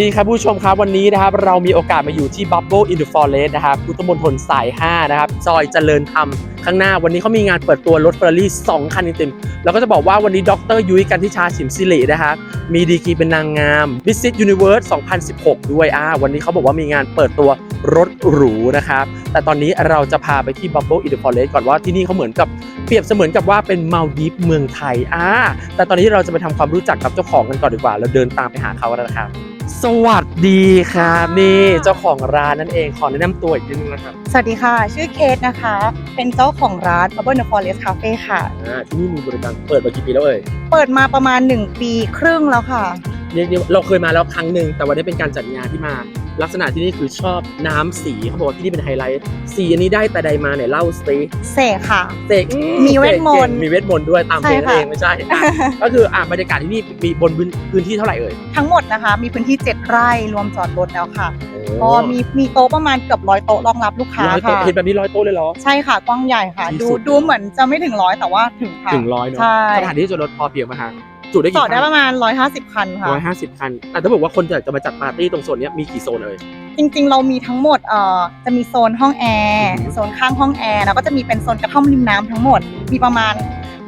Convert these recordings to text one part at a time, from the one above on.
ดีครับผู้ชมครับวันนี้นะครับเรามีโอกาสมาอยู่ที่ Bubble in the Forest นะครับพุทธมณฑลสาย 5 นะครับซอยเจริญธรรมข้างหน้าวันนี้เขามีงานเปิดตัวรถเฟอร์รี่ 2 คันเต็มแล้วก็จะบอกว่าวันนี้ดรยุ้ยกันทิชาฉิมสิรินะครับมีดีกรีเป็นนางงาม Miss Universe 2016 ด้วยอ่าวันนี้เขาบอกว่ามีงานเปิดตัวรถหรูนะครับแต่ตอนนี้เราจะพาไปที่ Bubble in the Forest ก่อนว่าที่นี่เขาเหมือนกับเปรียบเสมือนกับว่าเป็นมาลดีฟเมืองไทยอ่าแต่ตอนนี้เราจะไปทำความรู้จักกับเจ้าของกันก่อนดีกว่า เราเดินตามไปหาเขาแล้วนะครับ สวัสดีครับนี่เจ้าของร้านนั่นเองขอแนะนำตัวอีกนิดนึงนะครับสวัสดีค่ะ ชื่อเคทนะคะ เป็นเจ้าของร้าน Bubble the Forest Cafe ค่ะ อ่าที่นี่มีบริการเปิดมากี่ปีแล้วเอ่ยเปิดมาประมาณ 1 ปีครึ่งแล้วค่ะ เรียกได้ว่าเราเคยมาแล้วครั้งหนึ่งแต่วันนี้เป็นการจัดงานที่มา ลักษณะที่นี่คือชอบน้ำสีเขาบอกว่าที่นี่เป็นไฮไลท์สีอันนี้ได้แต่ใดมาเนี่ยเล่าสิเสกค่ะ เสกอืมีเวทมนต์เก่งมีเวทมนต์ด้วยตามเพลงใช่ค่ะ เองไม่ใช่อะก็คืออะบรรยากาศที่นี่มีบนพื้นพื้นที่เท่าไหร่เอ่ยทั้งหมดนะคะ มีพื้นที่ 7 ไร่รวมจอดรถแล้วค่ะโอ้ก็มีมีโต๊ะประมาณเกือบร้อยโต๊ะรองรับลูกค้าร้อยโต๊ะค่ะ เห็นแบบนี้ร้อยโต๊ะเลยเหรอ ใช่ค่ะกว้างใหญ่ค่ะ ที่ดูสุด ดูเหมือนจะไม่ถึงร้อยแต่ว่าถึงค่ะ ถึงร้อยเนาะใช่ สถานที่จอดรถพอเพียงไหมฮะ จุได้จกี่อดได้คันประมาณ 150 คันค่ะ ร้อยห้าสิบคันแต่ถ้าบอกว่าคนอยากจะมาจัดปาร์ตี้ตรงโซนเนี้ยมีกี่โซนเอ่ยจริงๆ เรามีทั้งหมดเอ่อจะมีโซนห้องแอร์อือหือ โซนข้างห้องแอร์แล้วก็จะมีเป็นโซนกระท่อมริมน้ำทั้งหมด มีประมาณ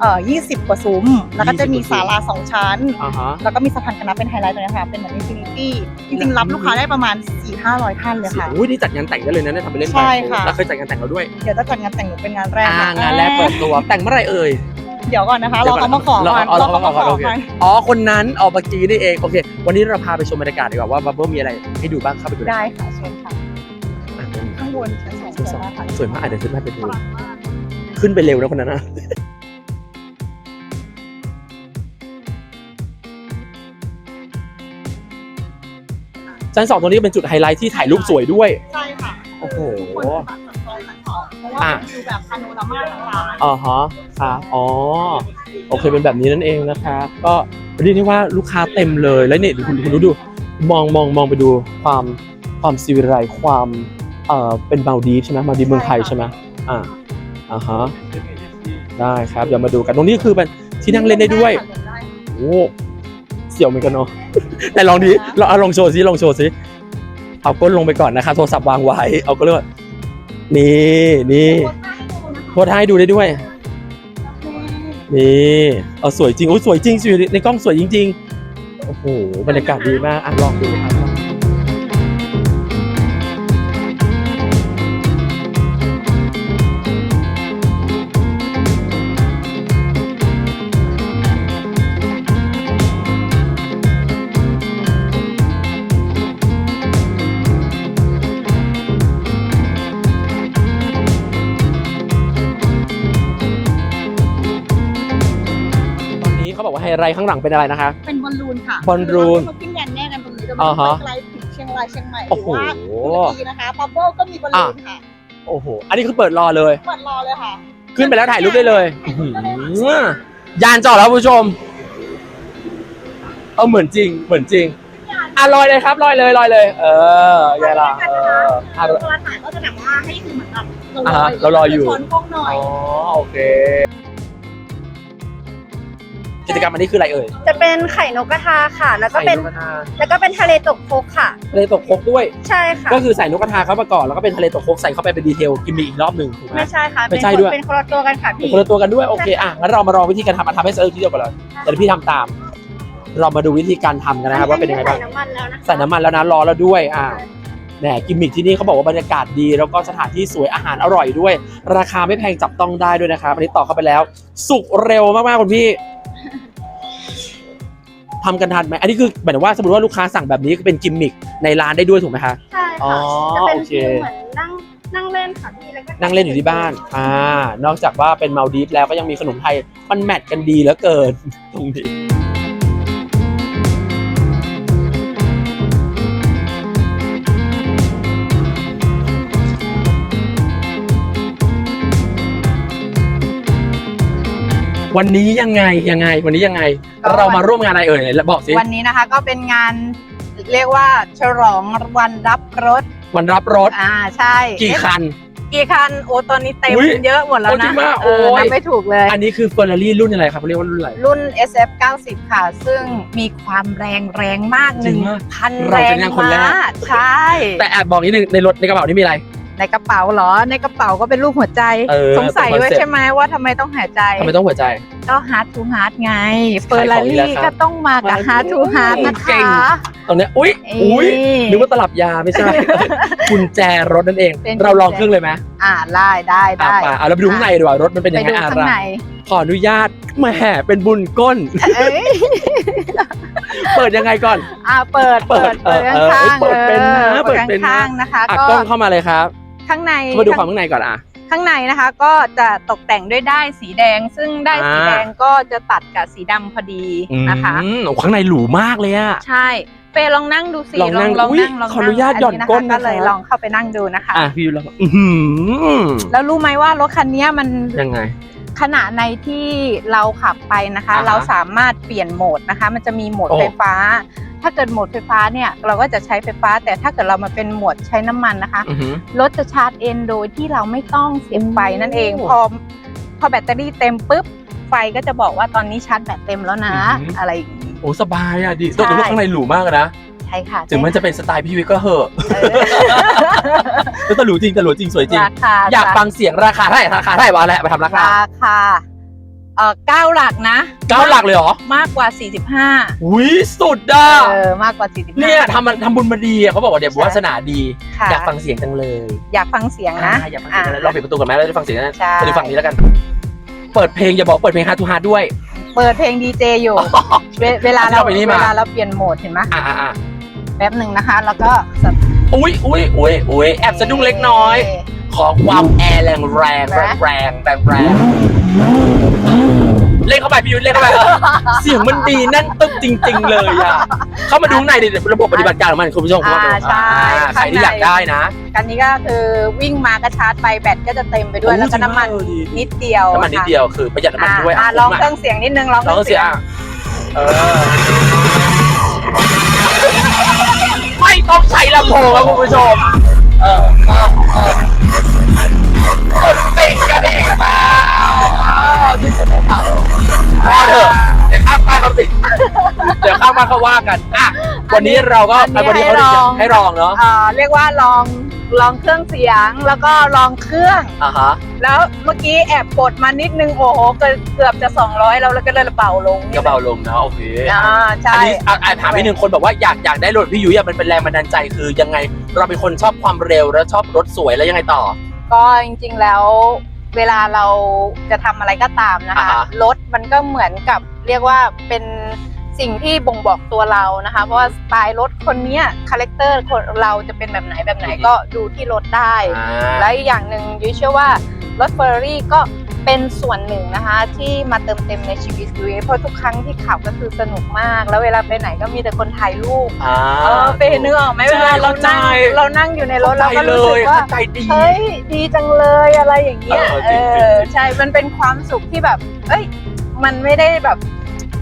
เอ่อ20 กว่าซุ้ม แล้วก็จะมีศาลาสองชั้น อ่าฮะ แล้วก็มีสะพานกันน้ำเป็นไฮไลท์ตัวนี้ค่ะ เป็นเหมือนอินฟินิตี้จริงๆ รับลูกค้าได้ประมาณ 4 5 0 0 ท่านเลยค่ะอุ้ยนี่จัดงานแต่งได้เลยนะเนี่ยทำไปเล่นไปใช่ค่ะ แล้วเคยจัดงานแต่งเราด้วย เดี๋ยวจะจัดงานแต่งหนูเป็นงานแรกอ่าค่ะงานแรกเปิดตัวแต่งเมื่อไหร่เอ่ย เดี๋ยวก่อนนะคะเดี๋รยวก่อนอเขามาขอก่อนรอรอเขามาขอโอเคก่อนอ๋อคนนั้นออกเมื่อกี้นี่เองโอเค วันนี้เราพาไปชมบรรยากาศดีกว่าว่าบับเบิ้ลมีอะไรให้ดูบ้างเข้าไปดูเลยได้ค่ะเชิญค่ะอะข้างบนชั้นสองชั้นสองวยมากค่ะสวยมากอะเดี๋ยวขึ้นมาไปดูปังมากขึ้นไปเร็วนะคนนั้นนะชั้นสองตรงนี้เป็นจุดไฮไลท์ที่ถ่ายรูปสวยด้วยใช่ค่ะโอ้โห เพราะว่าอะ เป็นวิวแบบพาโนรามาทั้งร้านอ๋อฮะครับอ๋อ โอเค เป็นแบบนี้นั่นเองนะคะก็เรียกได้ว่าลูกค้าเต็มเลย แล้วเนี่ยคุณคุณดูดู มองมองมองไปดูความความซีวิไลซ์ความเอ่อเป็นมาลดีฟใช่ไหมมาลดีฟเมืองไทยใช่ไหมอ่าอ่าฮะ ได้ครับ เดี๋ยวมาดูกัน ตรงนี้คือเป็นที่นั่งเล่นได้ด้วย โอ้เสี่ยวเหมือนกันเนาะ แต่ลองดิลองเอาลองโชว์ซิลองโชว์ซิเอาก้นลงไปก่อนนะคะ โทรศัพท์วางไว้ เอาก็เลยว่า นี่นี่โพสท่าให้ดูได้ด้วย นี่เอาสวยจริงโอ้สวยจริงสวยในกล้องสวยจริง ๆ โอ้โหบรรยากาศดีมากอะลองดูครับ ไฮไลท์ข้างหลังเป็นอะไรนะคะ เป็นบอลลูนค่ะบอลลูนเราขึ้นยันแน่กันตรงนี้จะอ่ามีฮะไกลถึงเชียงรายเชียงใหม่หโอ้รือโหว่าตุรกีนะคะบับเบิ้ลก็มีบอลลูนค่ะโอ้โหอันนี้คือเปิดรอเลยเปิดรอเลยค่ะ ขึ้นไปแล้วถ่ายรูปได้เลยอื้อหือยานจอดแล้วคุณผู้ชม เอาเหมือนจริง เหมือนจริงอะลอยเลยครับลอยเลยลอยเลย เออไงล่ะเอออะเวลาถ่ายก็จะแบบว่าให้คือเหมือนแบบอ่าฮะเรารออยู่ช้อนกล้องหน่อยอ๋อโอเค กิจกรรมอันนี้คืออะไรเอ่ยจะเป็นไข่นกกระทาค่ะ แล้วก็เป็นใส่นกกระทาแล้วก็เป็นทะเลตกโคกค่ะ ทะเลตกครกด้วย ใช่ค่ะ ก็คือใส่นกกระทาเข้ามาก่อนแล้วก็เป็นทะเลตกครกใส่เข้าไปเป็นดีเทลกิมมิคอีกรอบหนึ่งถูกไหม ไม่ใช่ค่ะ ไม่ใช่เป็นคนด้วย เป็นคนละตัวกันค่ะเป็นพี่ คนละตัวกันด้วยโอเคอะงั้นเรามาลองวิธีการทำมาทำให้เซอร์ที่เดียวกันเลยเดี๋ยวพี่ทำตาม เรามาดูวิธีการทำกันนะครับว่าเป็นยังไงบ้างใส่น้ำมันแล้วนะคะใส่น้ำมันแล้วนะรอแล้วด้วยอ่าแหมกิมมิคที่นี่เขาบอกว่าบรรยากาศดีแล้วก็สถานที่สวยอาหารอร่อยด้วย ราคาไม่แพงจับต้องได้ด้วยนะครับอันนี้ต่อเข้าไปแล้ว สุกเร็วมากๆคุณพี่ ทำกันทันไหมอันนี้คือหมายถึงว่าสมมติว่าลูกค้าสั่งแบบนี้ก็เป็นกิมมิคในร้านได้ด้วยถูกไหมคะ ใช่อ๋อค่ะจะเป็นโอเค ฟิลเหมือนนั่งนั่งเล่นค่ะพี่แล้วก็นั่งเล่นอยู่ที่บ้าน อ่า นอกจากว่าเป็นมาลดีฟแล้วก็ยังมีขนมไทย มันแมทกันดีเหลือเกิน ตรงนี้ วันนี้ยังไงยังไง วันนี้ยังไง เรามาร่วมงานอะไรเอ่ยแล้วบอกสิวันนี้นะคะก็เป็นงานเรียกว่าฉลองวันรับรถ วันรับรถอ่าใช่กี่คันกี่คันโอ้ตอนนี้เต็มอุ๊ยเยอะหมดแล้วโอ้จรินะงมากเออโอ้ยนับไม่ถูกเลย อันนี้คือเฟอร์รารี่รุ่นอะไรครับเขาเรียกว่ารุ่นอะไร รุ่น SF 90 ค่ะ ซึ่งมีความแรงแรงมากจหรินึ่งงมากพันเราแรจะงนั่งคนแรกม้าใช่ แต่แอบบอกนิดนึงในรถในกระเป๋านี่มีอะไร ในกระเป๋าเหรอ ในกระเป๋าก็เป็นรูปหัวใจ เออสงสัยเป็นคอนไว้เซ็ปต์ใช่ไหมว่าทำไมต้องหายใจ ทำไมต้องหัวใจ ก็ hard to hard ไงเฟอขายร์ขราองอีกรี่แล้วครับก็ต้องมากับ hard to hard นะเก่คะงตรงเนี้ยอุ้ยเอ้ยอุ้ยนึกว่าตลับยาไม่ใช่ กุญแจรถนั่นเอง เป็น เราลองเครื่องเลยไหมอ่าได้ได้อะได้ไปเอาเราไปดูข้างในดีกว่ารถมันเป็นไปยังไงดูอะข้างไรในขออนุญาตแหมเป็นบุญก้น เอ้ยเปิดยังไงก่อน อ่าเปิดเปิเปิดดเปิดเออข้างเออๆเปิดเป็นนะออเปิดเป็นนะ ข้างๆนะคะอะก็กล้องเข้ามาเลยครับ ข้างในเข้ามาดูความข้างในก่อนอะข้างในนะคะก็จะตกแต่งด้วยได้ายสีแดง ซึ่งได้ายสีอ่าแดงก็จะตัดกับสีดำพอดีนะคะอืมโอ้ข้างในหรูมากเลยอะใช่เฟย์ลองนั่งดูสิลองนั่งลองอุ๊ยนั่งลองขออนุญาตหย่อนก้นก็นะคะเลยลองเข้าไปนั่งดูนะคะอะพี่ลองอื้อหือแล้วรู้ไหมว่ารถคันนี้มันยังไง ขณะในที่เราขับไปนะคะ อ่าฮะ เราสามารถเปลี่ยนโหมดนะคะ มันจะมีโหมดโอ้ ไฟฟ้า ถ้าเกิดโหมดไฟฟ้าเนี่ยเราก็จะใช้ไฟฟ้า แต่ถ้าเกิดเรามาเป็นโหมดใช้น้ำมันนะคะ อือหือ รถจะชาร์จเองโดยที่เราไม่ต้องเสียบไฟนั่นเอง โอ้พอพอแบตเตอรี่เต็มปุ๊บ ไฟก็จะบอกว่าตอนนี้ชาร์จแบตเต็มแล้วนะ อือหืออ อะไรอย่างนี้ โอ้สบายอะดิใช่ตัวรถข้างในหรูมากอะนะ ใช่ค่ะถึงมันจะเป็นสไตล์พี่วิทย์ก็เหอะเออแล้วแต่หรูจริงแต่หรูจริงสวยจริง ราคาอยากฟังเสียงราคาเท่าไหร่ราคาเท่าไหร่วะแหละไปทำราคาราคาเอ่อเก้าหลักนะเก้าหลักเลยเหรอ มากกว่า 45อุ้ยสุดอะเออมากกว่า 45เนี่ยทำมันทำบุญมาดีอะเขาบอกว่าเดี๋ยวใช่วาสนาดีค่ะอยากฟังเสียงจังเลย อยากฟังเสียงนะอ่าอยากฟังเสียงจังเลยลองปิดประตูกันไหมแล้วได้ฟังเสียงนะใช่ไปดูฝั่งนี้แล้วกัน เปิดเพลงอย่าบอกเปิดเพลงฮาร์ทูฮาร์ด้วยเปิดเพลงดีเจอยู่ เวเวลาที่เราเราไปนี่มาเวลาเราเปลี่ยนโหมดเห็นไหมอ่าอ่า แป๊บหนึ่งนะคะ แล้วก็สตอุ้ยอุ้ยอุ้ยอุ้ยแอบสะดุ้งเล็กน้อย ขอความแอร์แรงแรงแรงแรงแรงแรงเล่นเข้าไปพี่ยุทธเล่นเข้าไปเออเสียงมันดีแน่นตึ๊บจริง ๆ เลยอะเข้ามาดูข้างในดิระบบปฏิบัติการของมันคุณผู้ชมอ่าเข้ามาดูใช่อ่าใครที่อยากได้นะกันนี้ก็คือวิ่งมาก็ชาร์จไปแบตก็จะเต็มไปด้วยโอ้แล้วก็น้ำมันจริงมากเลยดีนิดเดียวน้ำมันนิดค่ะเดียวคือประหยัดน้ำมันด้วยอ่าอะลองคุ้มเครื่องเสียงนิดนึงลองลองเสียงเออ ไม่ต้องใช้ลำโพงครับคุณผู้ชม เออเออเออกดติดกันเองมาพอเถอะเดี๋ยวข้างบ้านเขาติดเดี๋ยวข้างบ้านเขาว่ากันอะวันนี้เราก็อันนี้วันนี้เขาให้ลอง ให้ลองเนาะ เอ่อเรียกว่าลอง ลองเครื่องเสียงแล้วก็ลองเครื่อง อ่าฮะ แล้วเมื่อกี้แอบกดมานิดนึงโอ้โหเกือบเกือบจะ 200 แล้วแล้วก็เลยเบาลงก็เบาลงนะโอเคอ่าใช่อันนี้อะอะถามนิดนึงคนบอกว่าอยากอยากได้รถพี่ยุ้ยอะมันเป็นแรงบันดาลใจคือยังไงเราเป็นคนชอบความเร็วแล้วชอบรถสวยแล้วยังไงต่อ ก็จริงๆแล้วเวลาเราจะทำอะไรก็ตามนะคะอ่าฮะ รถมันก็เหมือนกับเรียกว่าเป็น สิ่งที่บ่งบอกตัวเรานะคะ เพราะว่าสไตล์รถคนเนี้ยคาแรคเตอร์คนเราจะเป็นแบบไหนแบบไหนก็ดูที่รถได้ อ่า และอีกอย่างหนึ่งยุ้ยเชื่อว่ารถเฟอร์รารี่ก็เป็นส่วนหนึ่งนะคะ ที่มาเติมเต็มในชีวิตยุ้ยเพราะทุกครั้งที่ขับก็คือสนุกมาก แล้วเวลาไปไหนก็มีแต่คนถ่ายรูปอ่า เออเฟย์นึกออกไหมเวลาเรานั่งเข้าใจเรานั่งอยู่ในรถเราก็เข้าใจรู้สึกว่า เข้าใจดี เฮ้ยดีจังเลยอะไรอย่างเงี้ยเออจเอริงๆอจริงๆ ใช่ มันเป็นความสุขที่แบบ เอ้ย มันไม่ได้แบบ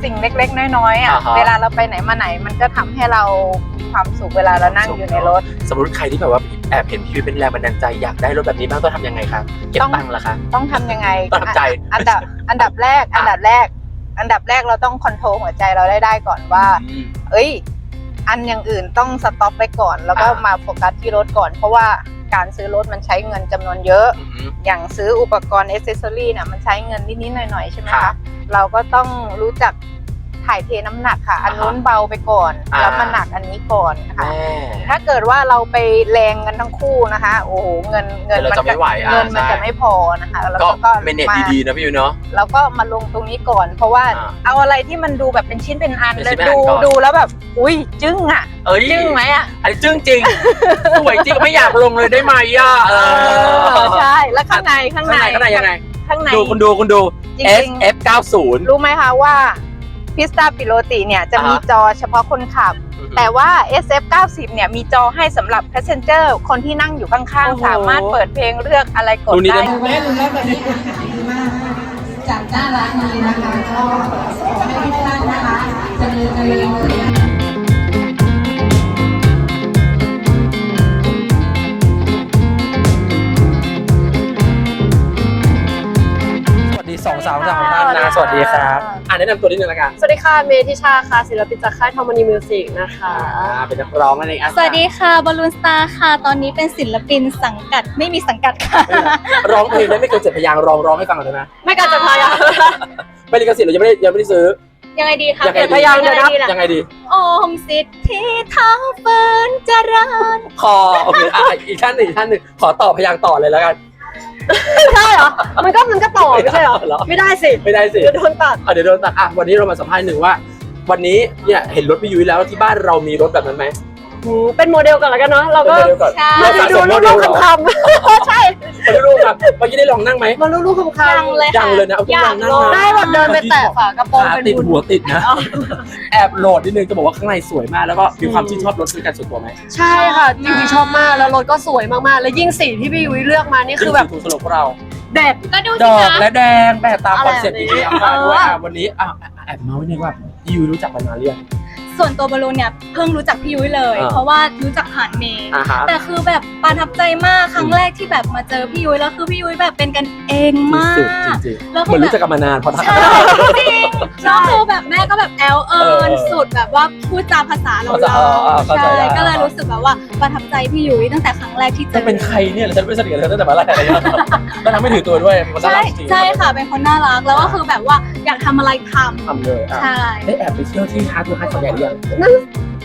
สิ่งเล็กๆ น้อยๆอะอ่าฮะ เวลาเราไปไหนมาไหน มันก็ทำให้เรามีความสุขเวลาเรานั่งอยู่ในรถ สมมติใครที่แบบว่าแอบเห็นพี่ยุ้ยเป็นแรงบันดาลใจอยากได้รถแบบนี้บ้างต้องทำยังไงครับเก็บต้อง ตังค์ละคะ ต้องทำยังไงต้องทำใจอันดับอันดับแรก อันดับแรก อันดับแรกเราต้องคอนโทรลหัวใจเราได้ได้ก่อนว่า อืม เอ้ย อันอย่างอื่นต้องสต็อปไปก่อน แล้วก็อ่ามมาโฟกัสที่รถก่อน เพราะว่าการซื้อรถมันใช้เงินจำนวนเยอะอืมอย่างซื้ออุปกรณ์อ c เซสซอรี่เนี่ยมันใช้เงินนิดๆหน่อยๆใช่ไหมครัคะบเราก็ต้องรู้จัก ถ่ายเทน้ำหนักค่ะ อันนู้นเบาไปก่อน อ่า แล้วมันหนักอันนี้ก่อนนะคะแม่ ถ้าเกิดว่าเราไปแรงกันทั้งคู่นะคะ โอ้โหเงินเงินเราจะไม่ไหวอะเงินมันใช่ จะไม่พอนะคะ แล้วก็ก็เมเนจมาดีๆนะพี่ยุ้ยเนาะ แล้วก็มาลงตรงนี้ก่อน เพราะว่าอ่าเอาอะไรที่มันดูแบบเป็นชิ้นเป็นอันเป็นเลชิ้ยนเป็นอัดูนก่อน ดูแล้วแบบอุ้ยจึ้งอะเอ้ยจึ้งไหมอะอันนี้จึ้งจริง สวยจริงไม่อยากลงเลยได้ไหมอะเอเอออใช่แล้วข้างในข้างข้างในในข้างในยังไง ข้างในดูคุณดูคุณดูจ S ริง F 90ๆรู้ไหมคะว่า พิสตาปิโลติเนี่ยจะมีอ่าฮะจอเฉพาะคนขับ แต่ว่า SF 90 เนี่ยมีจอให้สำหรับ passenger คนที่นั่งอยู่ข้างโอ้โหๆสามารถเปิดเพลงเลือกอะไรกดดูนี่ได้ได้แม่ดูแล้ววันนี้อาหารดีมากจัดน่ารักดีนะคะก็ขอให้ทุกท่านนะคะเจริญเจริญขึ้นาวทั้งสองท่านนะสวัสดีครับอ่าแนะนำตัวนิดนึงละกันสวัสดีค่ะ เมธิชาค่ะ ศิลปินจากค่ายทอม n นีมิวสิกนะคะ อ่าเป็นนักร้องนั่นเองอะสวัสดีค่ะบอลลูนสตาร์ค่ะ ตอนนี้เป็นศิลปินสังกัดไม่มีสังกัดค่ะ ร้องเพลงได้ไม่เกินเจ็ดพยางค์ร้องร้องให้ฟังหน่อยได้ไหมไม่การจะพายาไม่ลิขสิทธิ์เรายังไม่ได้ยังไม่ได้ซื้อ ยังไงดีคะยังไงดี พยายามเดี๋ยวนะยังไงดี โอมสิทธิเท้าเฟินเจริญคอโอเคอะอีกท่านหนึ่งอีกท่านหนึ่งขอต่อพยางค์ต่อเลยแล้วกัน ไม่ได้เหรอ มันก็มันก็ต่อไม่ใช่เหรอเหรอ ไม่ได้สิไม่ได้สิ เดี๋ยวโดนตัดอะเดี๋ยวโดนตัดอะวันนี้เรามาสัมภาษณ์หนึ่งว่า วันนี้เนี่ยเห็นรถพี่ยุ้ยแล้วที่บ้านเรามีรถแบบนั้นไหม หืมเป็นโมเดลกันแล้วกันเนาะเราก็เดี๋ยวก่อนใช่ เรามาสะดูสมโมรูปเดรูลปเหรอคำๆ ใช่มาดูรูปครับเมื่อกี้ได้ลองนั่งไหม มารูปรูปคำๆยังเลยค่ะยังเลยนะเอาทุกอย่างนั่งลองนะได้แบบเดินไปแตะฝากระโปรงขาเป็นติดบุญ หัวติดนะ แอบโหลดนิดนึงจะบอกว่าข้างในสวยมากแล้วก็มีความชื่นชอบรถเป็นการส่วนตัวไหมใช่ค่ะจริงๆชอบมากแล้วรถก็สวยมากๆ แล้วยิ่งสีที่พี่ยุ้ยเลือกมานี่คือแบบถูกสรุปพวกเราแบบก็ดูดสิอกคะและแดงแบบตามคอนเซ็ปต์อะไรที่แบบนี้พี่เอามาด้วยเอออะวันนี้อะแอบเมาส์นิดนึงว่าพี่ยุ้ยรู้จักมานานหรือยัง ส่วนตัวบอลลูนเนี่ยเพิ่งรู้จักพี่ยุ้ยเลย อ่าเพราะว่ารู้จักผ่านเมย์อ่าฮะ แต่คือแบบประทับใจมากครั้งแรกที่แบบมาเจอพี่ยุ้ยแล้วคือพี่ยุ้ยแบบเป็นกันเองมาก สุดจริงแล้วๆเหคืมือนอแบรู้บจักกันมานานเพราะทัก ใช่จริงแล้วคือแบบแม่ก็แบบแอลเอิเออญสุดแบบว่าพูดจาภาษาเราภาษาเราเออเข้าใจใช่ได้ ก็เลยรู้สึกแบบว่าประทับใจพี่ยุ้ยตั้งแต่ครั้งแรกที่เจจะอเป็นใครเนี่ยฉันไม่สนิทกับเธอตั้งแต่เมื่อไหร่อะไรเงี้ยแล้วนางไม่ถือตัวด้วยมันน่าใช่รักจริงใช่ค่ะเป็นคนน่ารักแล้วก็คือแบบว่าอยากทำอะไรททำเลยอะำใช่ ได้แอบไปเที่ยวที่ฮาร์ดทูฮาร์ดขอนแก่นหรือยัง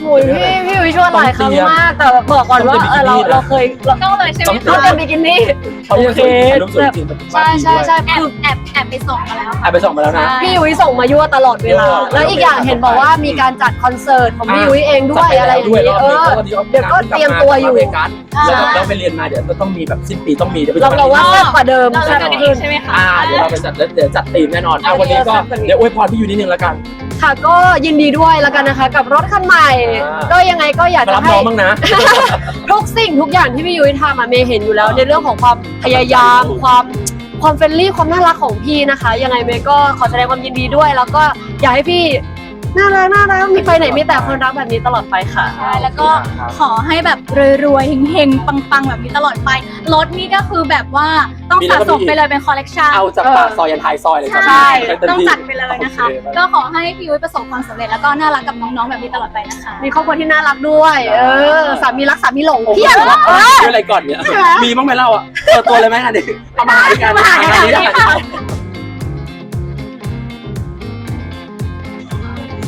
โอ้ยพี่พี่ยุ้ยชวนหลายครั้งมากแต่บอกก่อนว่าต้องเป็นเออเราบิกินี่นะเราเคยเราต้องเลยใช่ไหมเขาคะเป็นบิกินี่ เขายังสวยถ่ายรูปสวยจริงใช่ใช่ใช่แอบแอบแอบไปส่งมาแล้วอะไปส่องมาแล้วนะ ใช่ พี่ยุ้ยส่งมายั่วตลอดเวลาเออแล้วอีกอย่างเห็นบอกว่ามีการจัดคอนเสิร์ตของพี่ยุ้ยเองด้วยอะไรอย่างนี้นี้เออ เดี๋ยวก็เตรียมตัวอยู่แล้วก็แล้วไปเรียนมาเดี๋ยวต้องมีแบบสิ้นปีต้องมีเดี๋ยวไปเราเราว่าแซ่บกว่าเดิมเราแซ่บจะได้ขึ้นใช่ไหมคะ อ่าเดี๋ยวเราไปจัดแล้วเดี๋ยวจัดตีมแน่นอนอะวันนี้ก็เดี๋ยวอวยพรพี่ยูนิดนึงแล้วกัน ค่ะก็ยินดีด้วยแล้วกันนะคะ กับรถคันใหม่ อ่า ก็ยังไงก็อยากมาจะรับให้น้องบ้างนะ ทุกสิ่งทุกอย่างที่พี่ยุ้ยทำอะเมย์เห็นอยู่แล้ว ในเรื่องของความพยายามความความเฟรนลี่ความน่ารักของพี่นะคะ ยังไงเมย์ก็ขอแสดงความยินดีด้วย แล้วก็อยากให้พี่ น่ารักน่ารักมีไปไหนมีแต่คนรักแบบนี้ตลอดไปค่ะ ใช่แล้วก็ขอให้แบบรวยๆเฮงๆปังๆ แบบนี้ตลอดไป รถนี่ก็คือแบบว่าต้องมีแล้สะวก็สมมีไปเลยเป็นคอลเลกชันเอาจากปากซอยยันท้ายซอยเลยใช่เต็มต้องที่จัดไปเลยนะคะโอเก็ขอให้พี่ยุ้ยประสบความสำเร็จแล้วก็น่ารักกับน้องๆแบบนี้ตลอดไปนะคะ มีครอบครัวที่น่ารักด้วยเออสามีรักสามีหลงโอ้โหเพียงเออชื่ออะไรก่อนเนี่ยมีบ้างไหมเล่าอะเปิดตัวเลยไหมอันนี้เอามาหา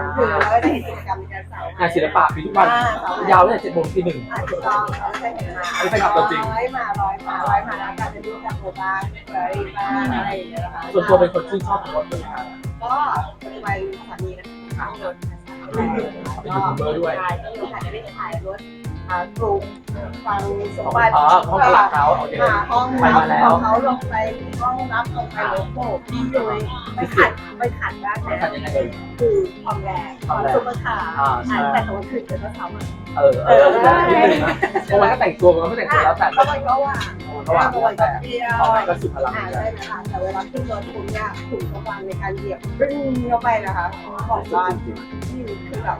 ามกันงานศิลปะมีทุกวัน ยาวตั้งแต่เจ็ดโมงที่หนึ่งอันนี้เป็นคำตัวจริง ร้อยมาร้อยมาร้อยมาแล้วการจะรู้จักโบบ้างเฟรรี่บ้างอะไรอย่างเงี้ยนะคะส่วนตัวเป็นคนชื่นชอบรถด้วยครับก็ปัจจุบันสามีนะคะรถเป็นยูทูบเบอร์ด้วย ถ่ายที่ถ่ายได้ถ่ายรถอ่า กลุ่มฟังสมบัติอ๋อห้องตลาดเขาโอเคอ่าห้องไปรับมาแล้ขว องเขาลงไปห้องรับลงไปรถโบกที่อยู่ไปขัดไปขัดบ้างขัดยังไงนะเอ่ยคือความแรงความซุปเปอร์คาร์อ่าใช่ แต่ตอนคืนเกิดเมื่อเช้ามาเออเออนิดนึงนะบางวันก็แต่งตัวบางวันก็แต่งตัวแล้วแต่ก็มันก็ว่าระหว่างบางวันก็เที่ยวตอนนั้นก็สุดพลังอ่าใช่ไหมคะแต่เวลาขึ้นรถคุณเนี่ยถึงกำลังในการเหยียบปึ้งเข้าไปนะคะบอกว่าที่คือแบบ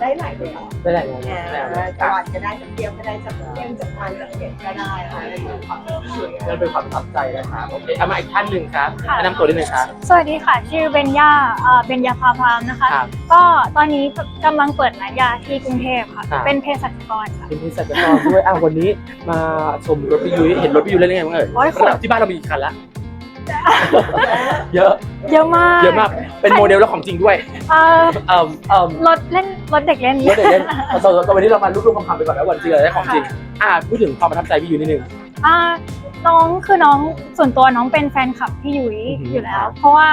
ได้หลายแบบได้หลายงานเนี่ยได้หลายจังหงาวันดก็ได้จะเที่ยวก็ได้จะเที่ยวจะมันจะเก็บก็ได้ค่ะอะไรอย่างเงี้ยนั่นเป็นความประทับใจนะครับโอเคเอามาอีกท่านหนึ่งครับแนะนำตัวนิดนึงครับ สวัสดีค่ะ ชื่อเบญญาเอ่อเบญญาภาพามนะคะ ครับก็ตอนนี้กำลังเปิดร้านยาที่กรุงเทพค่ะ ครับ เป็นเภสัชกรค่ะ เป็นพิเศษกรด้วยอะวันนี้มาชมรถพี่ยุ้ยเห็นรถพี่ยุ้ยเล่นยังไงบ้างเอ่ยโอ้ยขน ที่บ้านเรามีกี่คันละ เยอะ เยอะมากเยอะมาก เป็นโมเดลแล้วของจริงด้วยเอ่อเอ่อเอ่อรถเล่นรถเด็กเล่นรถเด็กเล่นเอาตอนตอนวันนี้เรามารูปรวมคำๆไปก่อนแล้ววันจริงเราได้ของจริง อ่าพูดถึงความประทับใจพี่ยุ้ยนิดนึงอ่าน้องคือน้องส่วนตัวน้องเป็นแฟนคลับพี่ยุ้ยอือหือออยู่แล้ว เพราะว่า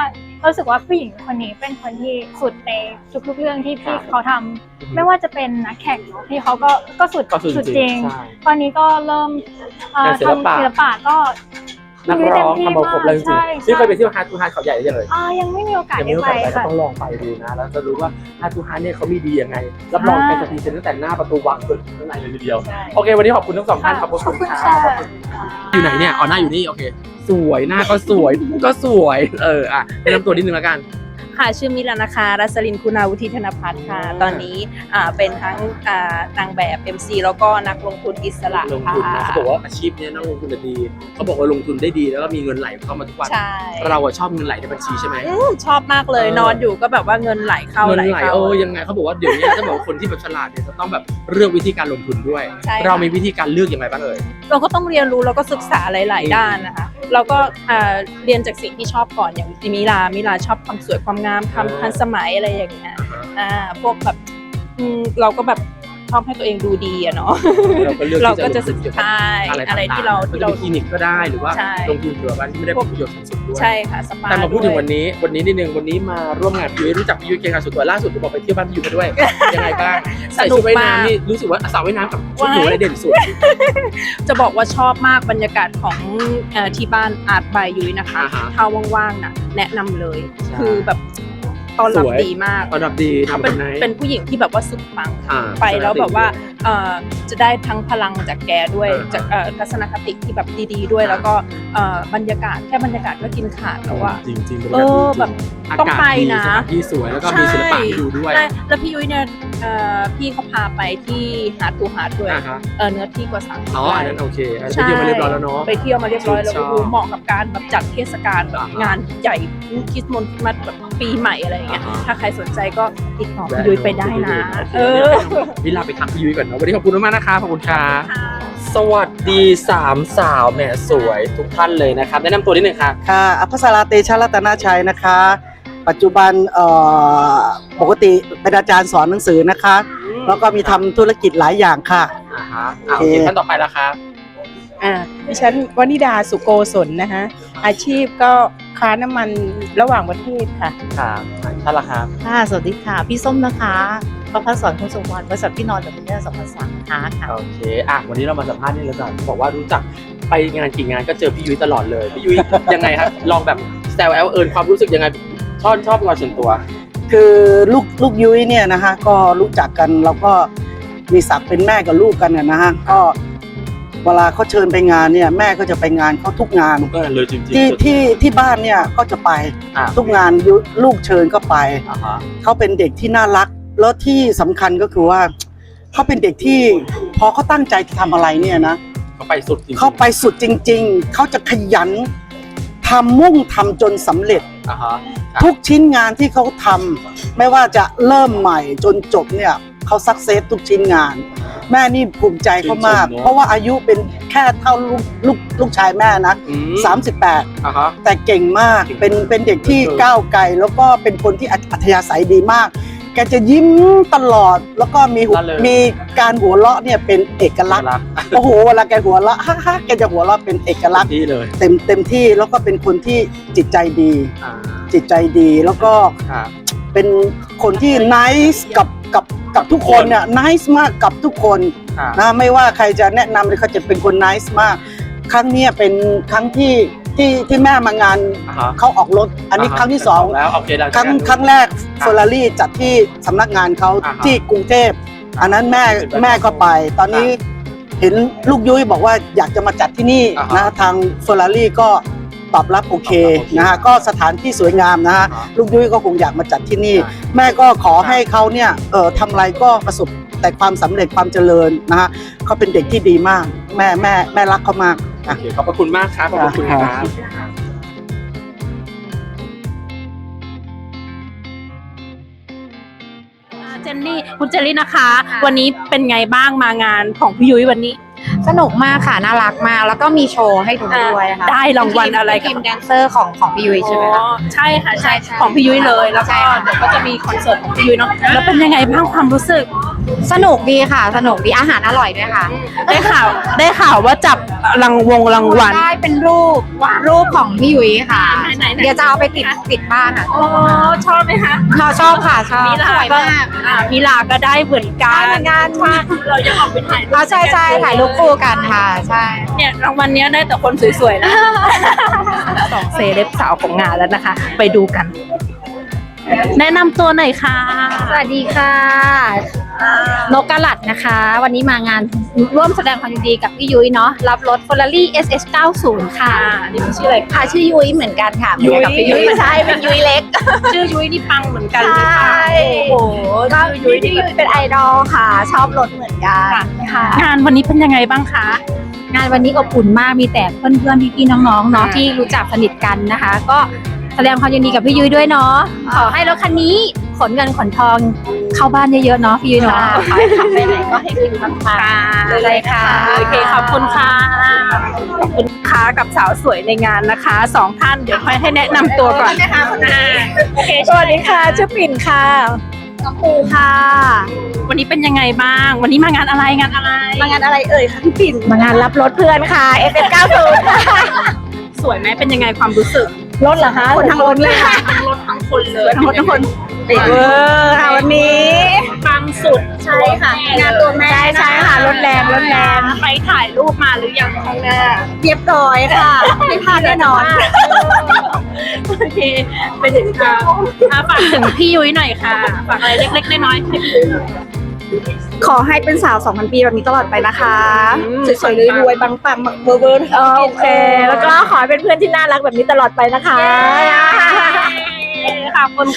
รู้สึกว่าผู้หญิงคนนี้เป็นคนที่สุดในทุกๆเรื่องที่พี่เขาทำไม่ว่าจะเป็นนักแข่งเนอะพี่เขาก็ก็สุดก็สุดจริงจริงใช่ตอนนี้ก็เริ่มเอ่องานศิลปะทำศิลปะก็ นักร้องทำเอาครบเลยจริงใช่ๆนี่เคยไปเที่ยวฮาร์ทูฮาร์เขาใหญ่ยังเลยอ่ายังไม่มีโอกาสยังได้ไม่ไปเคยไปก็ค่ะต้องลองไปดูนะ แล้วจะรู้ว่าฮาร์ทูฮาร์เนี่ยเขามีดียังไง รับรองอ่าเป็นสตรีเซ็นตั้งแต่หน้าประตูวังจนถึงข้างในเลยทีเดียว โอเค วันนี้ขอบคุณทั้งสองท่านขอบคุณขอบคุณค่ะค่ะอยู่ไหนเนี่ย อ๋อ หน้าอยู่นี่ โอเค สวย หน้าก็สวย ก็สวย เออ อะแนะนำตัวนิดนึงแล้วกัน ค่ะชื่อมิลานะคะรัสลินคุณาวุฒิธนพัฒน์ค่ะ ตอนนี้อ่าเป็นทั้งอ่านางแบบ MC แล้วก็นักลงทุนอิสระลงค่ะ ทุนนะเขาบอกว่าอาชีพเนี้ยนักลงทุนจะดี เขาบอกว่าลงทุนได้ดีแล้วก็มีเงินไหลเข้ามาทุกวัน ใช่ เราอะชอบเงินไหลในบัญชีใช่ไหม อืมชอบมากเลยเออ นอนอยู่ก็แบบว่าเงินไหลเข้าเงินไหลไหลเข้า เออยังไงเขาบอกว่าเดี๋ยวนี้จะบอกว่าคนที่แบบฉลาดเนี่ยจะต้องแบบเลือกวิธีการลงทุนด้วย ใช่ค่ะ เรามีวิธีการเลือกยังไงบ้างเอ่ย เราก็ต้องเรียนรู้แล้วก็ศึกษาหลาย ๆ ด้านนะคะ เราก็อ่าเรียนจากสิ่งที่ชอบก่อนอย่างมิลามิลาชอบความสวยความงามความเออทันสมัยอะไรอย่างเงี้ยอ่าพวกแบบอืมเราก็แบบ ชอบให้ตัวเองดูดีอะเนาะเราก็เลือกเราที่ก็จะลงทุศึนกเกี่ยวกับษาอะไรอะไรต่างๆที่เราที่เราจะป็นคลินิกก็ได้หรือว่าใช่ลงทุนเกี่ยวกับการที่ไม่ได้ผลประโยชน์สูงสุดด้วยใช่ค่ะสปาแต่มาพูดถึงวันด้วยนี้วันนี้นิดนึงวันนี้มาร่วมงานพี่ยุ้ยรู้จักพี่ยุ้ยเก่งงานส่วนตัวล่าสุดผมบอกไปเที่ยวบ้านพี่ยุ้ยมาด้วยยังไงบ้างใส่ชุดว่ายน้ำนี่รู้สึกว่าสาวว่ายน้ำกับชุดหนูอะไรเด่นสุดจะบอกว่าชอบมากบรรยากาศของเอ่อที่บ้านอาร์ตบายยุ้ยนะคะอ่าฮะถ้าว่างๆนะแนะนำเลยใช่คือแบบ ตอนรับสวยดีมากตอนรับดีทำเป็กันนไหนเป็นผู้หญิงที่แบบว่าสุดปังอ่าไปแล้วแบบว่าเอ่อจะได้ทั้งพลังจากแกด้วยอ่าฮะจากเอ่อทัศนคติที่แบบดีๆด้วยอ่าแล้วก็เอ่อบรรยากาศแค่บรรยากาศก็กินขาดแล้วอะจริงจริงๆเออแบบอาต้องกาศไปดีนะสถานที่สวยแล้วก็มีศิลปะให้ดูด้วยใช่แล้วพี่ยุ้ยเนี่ยเอ่อพี่เขาพาไปที่หาดตูหาดด้วยอ่าฮะเออเนื้อที่กว่าสามอ๋ออันนั้นโอเคอันนั้นไปเที่ยวมาเรียบร้อยแล้วเนาะไปเที่ยวมาเรียบร้อยแล้วชอบโอ้โหเหมาะกับการแบบจัดเทศกาลแบบอ่าฮะงานใหญ่คริสต์มนคริสต์มาสแบบ ปีใหม่อะไรอย่างเงี้ย อ่าฮะ ถ้าใครสนใจก็ติดต่อพี่ยุ้ยไปได้นะ เออวิลาไปทักพี่ยุ้ยก่อนนะวันนี้ขอบคุณมากๆนะคะขอบคุณค่ะสวัสดีสามสาวแหมสวยทุกท่านเลยนะครับแนะนำตัวนิดนึงค่ะ ค่ะอภัสราเตชะรัตนาชัยนะคะ ปัจจุบันเอ่อปกติเป็นอาจารย์สอนหนังสือนะคะ แล้วก็มีทำธุรกิจหลายอย่างค่ะ อ่าฮะอ่าโอเคโอเค ท่านต่อไปแล้วครับอ่าดิฉันวนิดาสุโกศลนะคะอาชีพก็ ค้าน้ำมันระหว่างประเทศค่ะ ครับท่านละครับ ค่ะ สวัสดีค่ะ พี่ส้มนะคะประพัฒสอนคุณสมบัติบริษัทพี่นอนกับคุณแม่สองพันสามนะคะค่ะโอเค อะ วันนี้เรามาสัมภาษณ์นี่แล้วกันบอกว่ารู้จักไปงานกี่งานก็เจอพี่ยุ้ยตลอดเลย พี่ยุ้ย ยังไงครับ ลองแบบแซวแอลเอิญความรู้สึกยังไง ชอบชอบงานส่วนตัว คือลูกลูกยุ้ยเนี่ยนะคะก็รู้จักกันแล้วก็มีศักดิ์เป็นแม่กับลูกกันน่ะนะฮะก็ เวลาเขาเชิญไปงานเนี่ยแม่ก็จะไปงานเขาทุกงานทุกงานเลยจริงๆที่ที่ที่บ้านเนี่ยก็จะไปอะทุกงานยุลูกเชิญก็ไป อ่าฮะเขาเป็นเด็กที่น่ารัก แล้วที่สำคัญก็คือว่า เขาเป็นเด็กที่พอเขาตั้งใจจะทำอะไรเนี่ยนะเขาไปสุดจริงๆเขาไปสุดจริง ๆ เขาจะขยันทำมุ่งทำจนสำเร็จ อ่าฮะ ทุกชิ้นงานที่เขาทำไม่ว่าจะเริ่มใหม่จนจบเนี่ย เขาสักเซสทุกชิ้นงาน แม่นี่ภูมิใจเขามากเพราะว่าอายุเป็นแค่เท่าลูกลูกลูกชายแม่นะอืม 38 อ่าฮะ แต่เก่งมากเก่งเป็นเป็นเด็กที่เออ ก้าวไกลแล้วก็เป็นคนที่อัอัธยาศัยดีมาก แกจะยิ้มตลอดแล้วก็มีหัวนั่นเลยมีการหัวเราะเนี่ยเป็นเอกลักษณ์รักโอ้โหเวลาแกหัวเราะฮ่าฮ่าแกจะหัวเราะเป็นเอกลักษณ์ ที่เลยเต็มเต็มที่แล้วก็เป็นคนที่จิตใจดี อ่าจิตใจดีแล้วก็ครับ เป็นคนที่ nice กับกับกับทุกคนเนี่ย nice มากกับทุกคนครับนะไม่ว่าใครจะแนะนำเลยเขาจะเป็นคน nice มาก ครั้งเนี้ยเป็นครั้งที่ที่ที่แม่มางานอ่าฮะเขาออกรถ อันนี้าฮะครั้งที่สองแล้วโอเคหลังคจากรั้งนั้นครั้งแรกครับเฟอร์รารี่จัดที่สำนักงานเขาอ่าฮะที่กรุงเทพอันนั้นแม่เป็นแบบแม่ก็ไป ตอนนี้ครับเห็นลูกยุ้ยบอกว่าอยากจะมาจัดที่นี่อ่าฮะ นะทางเฟอร์รารี่ก็ ตอบรับโอเคตอบรับโอเคนะฮะก็สถานที่สวยงามนะฮะอ่าฮะลูกยุ้ยก็คงอยากมาจัดที่นี่อ่าแม่ก็ขอให้เขาเนี่ยเออทำอะไรก็ประสบแต่ความสำเร็จความเจริญนะฮะเขาเป็นเด็กที่ดีมาก แม่แม่แม่รักเขามากโอเคขอบพระคุณมากครับขอบพระคุณคครัรับบเจนนี่คุณเจนนี่นะคะ วันนี้เป็นไงบ้างมางานของพี่ยุ้ยวันนี้สนุกมากค่ะน่ารักมาก แล้วก็มีโชว์ให้ดูด้วยค่ะได้รางวัลอะไรเป็นทีมแดนเซอร์ของของพี่ยุ้ยใช่ไหมคะ อ๋อใช่ค่ะใช่ใช่ของพี่ยุ้ยเลยแล้วใช่ก็ค่ะ เดี๋ยวก็จะมีคอนเสิร์ตของพี่ยุ้ยเนาะแล้วเป็นยังไงบ้างความรู้สึก สนุกดีค่ะ สนุกดีอาหารอร่อยด้วยค่ะได้ข่าวได้ข่าวว่าจับรางวงรางวัล ได้เป็นรูปรูปของพี่ยุ้ยค่ะ ไหนๆๆ เดี๋ยวจะเอาไปติดติดบ้านค่ะโอ้ชอบไหมคะเราชอบค่ะชอบมิลาสวยก็มากอ่ามิลาก็ได้เหมือนกันได้เหมือนกันว่าเรายังออกไปถ่ายรูปเอาใช่ใช่ถ่ายรูปคู่กันค่ะใช่เนี่ยรางวัลเนี้ยได้แต่คนสวยๆนะสองเซเลบสาวของงานแล้วนะคะ ไปดูกัน แนะนำตัวหน่อยค่ะ สวัสดีค่ะ นกกาลัดนะคะ วันนี้มางานร่วมแสดงความยินดีกับพี่ยุ้ยเนาะรับรถ Ferrari SS 90ค่ะนี่มันชื่ออะไรค่ะชื่อยุ้ยเหมือนกันค่ะยุ้ย กับพี่ยุ้ยใช่เป็นยุ้ยเล็ก ชื่อยุ้ยนี่ปังเหมือนกันเลยค่ะ ใช่ โอ้โหก็ชื่อยุ้ยพี่นี่ยุ้ยเป็นไอดอลค่ะ ชอบรถเหมือนกันค่ะ งานวันนี้เป็นยังไงบ้างคะ งานวันนี้อบอุ่นมากมีแต่เพื่อนๆพี่ๆน้องๆเนาะที่รู้จักสนิทกันนะคะ ก็แสดงความยินดีกับพี่ยุ้ยด้วยเนาะขอให้รถคันนี้ขนเงินขนทอง เข้าบ้านเยอะๆเนาะพี่ยุ้ยเนาะขอให้ขับไปไหนก็ให้ถึงมากๆเลยค่ะโอเคขอบคุณค่ะขอบคุณค่ะกับสาวสวยในงานนะคะสองท่านเดี๋ยวค่อยให้แนะนำตัวก่อนนะคะโอเคสวัสดีค่ะชื่อปิ่นค่ะน้องปูค่ะ วันนี้เป็นยังไงบ้าง วันนี้มางานอะไรงานอะไร มางานอะไรเอ่ยคะพี่ปิ่นมางานรับรถเพื่อนค่ะ SS 90ค่ะสวยไหมเป็นยังไงความรู้สึกรถเหรอคะคนทั้งรถเลยค่ะทั้งรถทั้งคนเลยทั้งรถทั้งคน ติดเวอร์ค่ะวันนี้ปังสุดใช่ค่ะงานตัวแม่ใช่ค่ะรถแรงรถแรงไปถ่ายรูปมาหรือยังข้างหน้าเรียบร้อยค่ะ ไม่พลาดแน่นอนโอเคไปถึงค่ะอะฝากถึงพี่ยุ้ยหน่อยค่ะฝากอะไรเล็กๆน้อยๆขอให้เป็นสาว 2,000 ปีแบบนี้ตลอดไปนะคะอืมสวยๆรวยๆปังๆเบอร์เบอร์โอเค แล้วก็ขอให้เป็นเพื่อนที่น่ารักแบบนี้ตลอดไปนะคะขอบคุณ